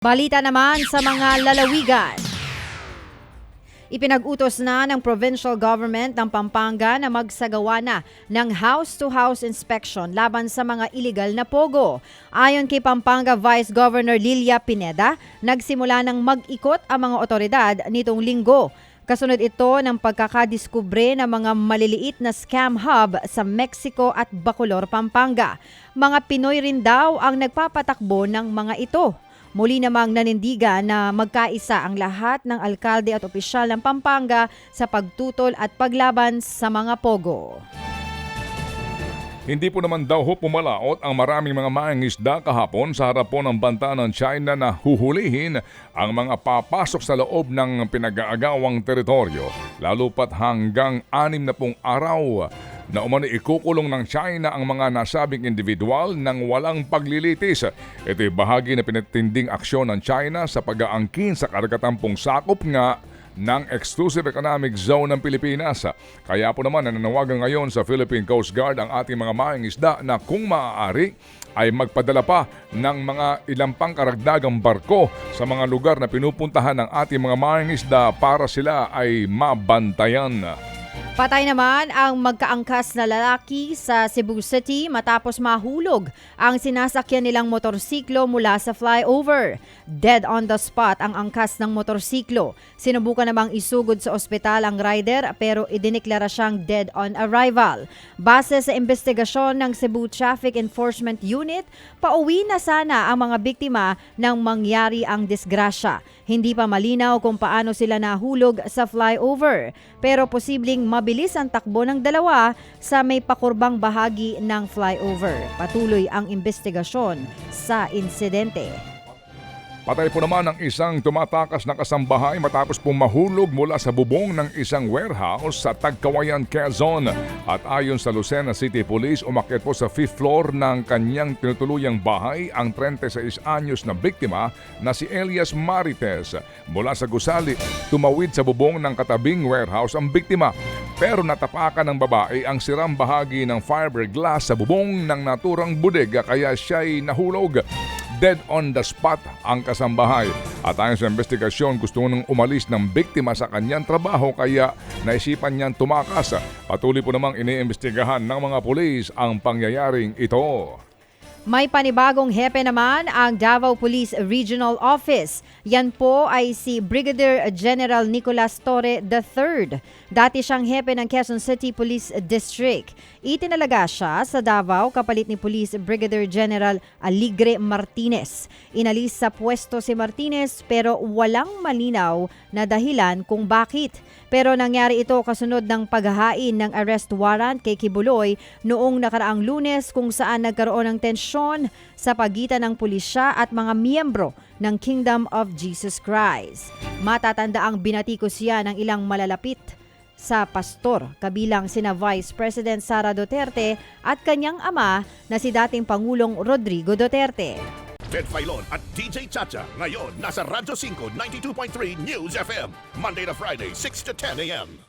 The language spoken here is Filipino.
Balita naman sa mga lalawigan. Ipinag-utos na ng provincial government ng Pampanga na magsagawa na ng house-to-house inspection laban sa mga illegal na pogo. Ayon kay Pampanga Vice Governor Lilia Pineda, nagsimula ng mag-ikot ang mga otoridad nitong linggo. Kasunod ito ng pagkakadiskubre ng mga maliliit na scam hub sa Mexico at Bacolor, Pampanga. Mga Pinoy rin daw ang nagpapatakbo ng mga ito. Muli namang nanindigan na magkaisa ang lahat ng alkalde at opisyal ng Pampanga sa pagtutol at paglaban sa mga pogo. Hindi po naman daw ho pumalaot ang maraming mga mangingisda kahapon sa harap po ng banta ng China na huhulihin ang mga papasok sa loob ng pinag-aagawang teritoryo lalo pat hanggang anim na pong araw na umano ikukulong ng China ang mga nasabing individual ng walang paglilitis. Ito'y bahagi na pinatinding aksyon ng China sa pag-aangkin sa karagatampong sakop nga ng Exclusive Economic Zone ng Pilipinas. Kaya po naman nananawagan ngayon sa Philippine Coast Guard ang ating mga mangingisda na kung maaari ay magpadala pa ng mga ilang pang karagdagang barko sa mga lugar na pinupuntahan ng ating mga mangingisda para sila ay mabantayan. Patay naman ang magkaangkas na lalaki sa Cebu City matapos mahulog ang sinasakyan nilang motorsiklo mula sa flyover. Dead on the spot ang angkas ng motorsiklo. Sinubukan namang isugod sa ospital ang rider pero idineklara siyang dead on arrival. Base sa investigasyon ng Cebu Traffic Enforcement Unit, pauwi na sana ang mga biktima nang mangyari ang disgrasya. Hindi pa malinaw kung paano sila nahulog sa flyover pero posibleng mabilis ang takbo ng dalawa sa may pakurbang bahagi ng flyover. Patuloy ang investigasyon sa insidente. Patay po naman ang isang tumatakas na kasambahay matapos pong mahulog mula sa bubong ng isang warehouse sa Tagkawayan, Quezon. At ayon sa Lucena City Police, umakyat po sa fifth floor ng kanyang tinutuluyang bahay ang 36 anyos na biktima na si Elias Marites. Mula sa gusali, tumawid sa bubong ng katabing warehouse ang biktima. Pero natapakan ng babae ang siram bahagi ng fiberglass sa bubong ng naturang bodega kaya siya'y nahulog dead on the spot ang kasambahay. At ayon sa investigasyon, gusto nang umalis ng biktima sa kanyang trabaho kaya naisipan niyang tumakas. Patuloy po namang iniimbestigahan ng mga pulis ang pangyayaring ito. May panibagong hepe naman ang Davao Police Regional Office. Yan po ay si Brigadier General Nicolas Torre III. Dati siyang hepe ng Quezon City Police District. Itinalaga siya sa Davao kapalit ni Police Brigadier General Aligre Martinez. Inalis sa pwesto si Martinez pero walang malinaw na dahilan kung bakit. Pero nangyari ito kasunod ng paghahain ng arrest warrant kay Kibuloy noong nakaraang lunes kung saan nagkaroon ng tensyon sa pagitan ng pulisya at mga miyembro ng Kingdom of Jesus Christ. Matatanda ang binatikos siya ng ilang malalapit sa pastor kabilang sina Vice President Sara Duterte at kanyang ama na si dating Pangulong Rodrigo Duterte. Ted Filon at DJ Chacha. Ngayon, nasa Radyo 5, 92.3 News FM. Monday to Friday, 6 to 10 a.m.